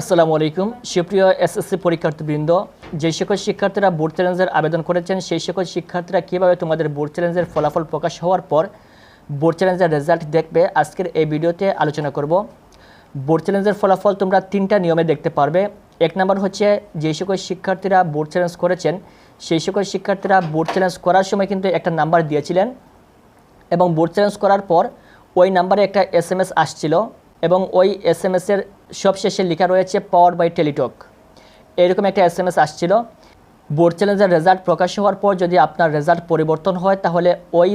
আসসালামু আলাইকুম। সুপ্রিয় এসএসসি পরীক্ষার্থীবৃন্দ, যে সকল শিক্ষার্থীরা বোর্ড চ্যালেঞ্জের আবেদন করেছেন, সেই সকল শিক্ষার্থীরা কীভাবে তোমাদের বোর্ড চ্যালেঞ্জের ফলাফল প্রকাশ হওয়ার পর বোর্ড চ্যালেঞ্জের রেজাল্ট দেখবে, আজকের এই ভিডিওতে আলোচনা করব। বোর্ড চ্যালেঞ্জের ফলাফল তোমরা তিনটা নিয়মে দেখতে পারবে। এক নম্বর হচ্ছে, যে সকল শিক্ষার্থীরা বোর্ড চ্যালেঞ্জ করেছেন, সেই সকল শিক্ষার্থীরা বোর্ড চ্যালেঞ্জ করার সময় কিন্তু একটা নাম্বার দিয়েছিলেন এবং বোর্ড চ্যালেঞ্জ করার পর ওই নাম্বারে একটা এস এম এস আসছিল এবং ওই এস এম এসের সবশেষে লেখা রয়েছে পাওয়ার বাই টেলিটক এরকম একটা এস এম এস আসছিল। বোর্ড চ্যালেঞ্জের রেজাল্ট প্রকাশ হওয়ার পর যদি আপনার রেজাল্ট পরিবর্তন হয়, তাহলে ওই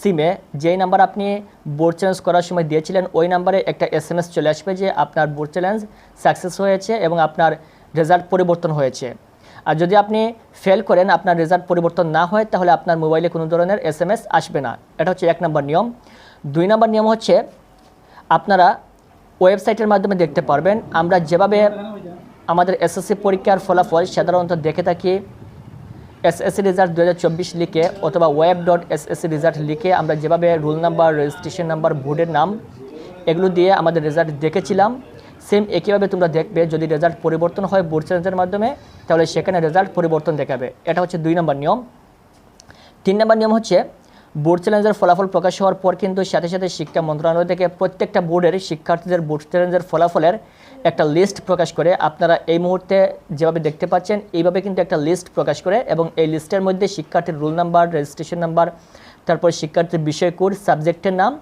সিমে যেই নাম্বার আপনি বোর্ড চ্যালেঞ্জ করার সময় দিয়েছিলেন, ওই নাম্বারে একটা এস এম এস চলে আসবে যে আপনার বোর্ড চ্যালেঞ্জ সাকসেস হয়েছে এবং আপনার রেজাল্ট পরিবর্তন হয়েছে। আর যদি আপনি ফেল করেন, আপনার রেজাল্ট পরিবর্তন না হয়, তাহলে আপনার মোবাইলে কোনো ধরনের এস আসবে না। এটা হচ্ছে এক নম্বর নিয়ম। দুই নম্বর নিয়ম হচ্ছে, আপনারা ওয়েবসাইটের মাধ্যমে দেখতে পারবেন। আমরা যেভাবে আমাদের এসএসসি পরীক্ষার ফলাফল সাধারণত দেখে থাকি এসএসসি রেজাল্ট দু হাজার চব্বিশ লিখে অথবা ওয়েব ডট এসএসসি রেজাল্ট লিখে আমরা যেভাবে রোল নাম্বার রেজিস্ট্রেশন নাম্বার বোর্ডের নাম, এগুলো দিয়ে আমাদের রেজাল্ট দেখেছিলাম। সেম একইভাবে তোমরা দেখবে, যদি রেজাল্ট পরিবর্তন হয় বোর্ড চ্যালেঞ্জের মাধ্যমে, তাহলে সেখানে রেজাল্ট পরিবর্তন দেখাবে। এটা হচ্ছে দুই নম্বর নিয়ম। তিন নম্বর নিয়ম হচ্ছে বোর্ড চ্যালেঞ্জের ফলাফল প্রকাশ হওয়ার পর কিন্তু সাথে সাথে শিক্ষা মন্ত্রণালয় থেকে প্রত্যেকটা বোর্ডের শিক্ষার্থীদের বোর্ড চ্যালেঞ্জের ফলাফলের একটা লিস্ট প্রকাশ করে। আপনারা এই মুহূর্তে যেভাবে দেখতে পাচ্ছেন, এইভাবে কিন্তু একটা লিস্ট প্রকাশ করে এবং এই লিস্টের মধ্যে শিক্ষার্থীর রোল নাম্বার রেজিস্ট্রেশন নাম্বার তারপর শিক্ষার্থীর বিষয় কোড সাবজেক্টের নাম,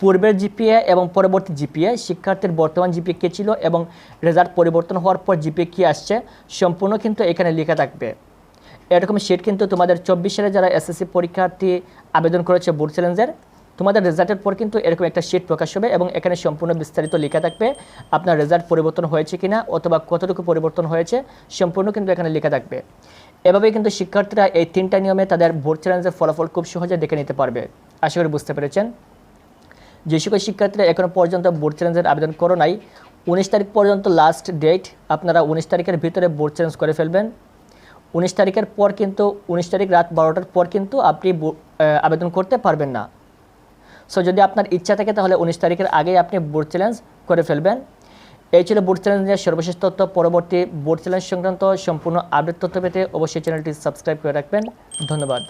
পূর্বের জিপিএ এবং পরবর্তী জিপিএ শিক্ষার্থীর বর্তমান জিপিএ কী ছিল এবং রেজাল্ট পরিবর্তন হওয়ার পর জিপিএ কী আসছে, সম্পূর্ণ কিন্তু এখানে লেখা থাকবে। এরকম শিট কিন্তু তোমাদের চব্বিশ সালে যারা এসএসসি পরীক্ষার্থী আবেদন করেছে বোর্ড চ্যালেঞ্জের তোমাদের রেজাল্টের পর কিন্তু এরকম একটা শিট প্রকাশ হবে এবং এখানে সম্পূর্ণ বিস্তারিত লেখা থাকবে আপনার রেজাল্ট পরিবর্তন হয়েছে কিনা অথবা কতটুকু পরিবর্তন হয়েছে সম্পূর্ণ কিন্তু এখানে লেখা থাকবে। এভাবেই কিন্তু শিক্ষার্থীরা এই তিনটা নিয়মে তাদের বোর্ড চ্যালেঞ্জের ফলাফল খুব সহজে দেখে নিতে পারবে। আশা করি বুঝতে পেরেছেন। যে সকল শিক্ষার্থীরা এখনও পর্যন্ত বোর্ড চ্যালেঞ্জের আবেদন করো নাই, উনিশ তারিখ পর্যন্ত লাস্ট ডেট আপনারা উনিশ তারিখের ভিতরে বোর্ড চ্যালেঞ্জ করে ফেলবেন। উনিশ তারিখের পর কিন্তু, উনিশ তারিখ রাত বারোটার পর কিন্তু আপনি আবেদন করতে পারবেন না। সো যদি আপনার ইচ্ছা থাকে তাহলে উনিশ তারিখের আগেই আপনি বোর্ড চ্যালেঞ্জ করে ফেলবেন। এই ছিল বোর্ড চ্যালেঞ্জের সর্বশেষ তথ্য। পরবর্তী বোর্ড চ্যালেঞ্জ সংক্রান্ত সম্পূর্ণ আপডেট তথ্য পেতে অবশ্যই চ্যানেলটি সাবস্ক্রাইব করে রাখবেন। ধন্যবাদ।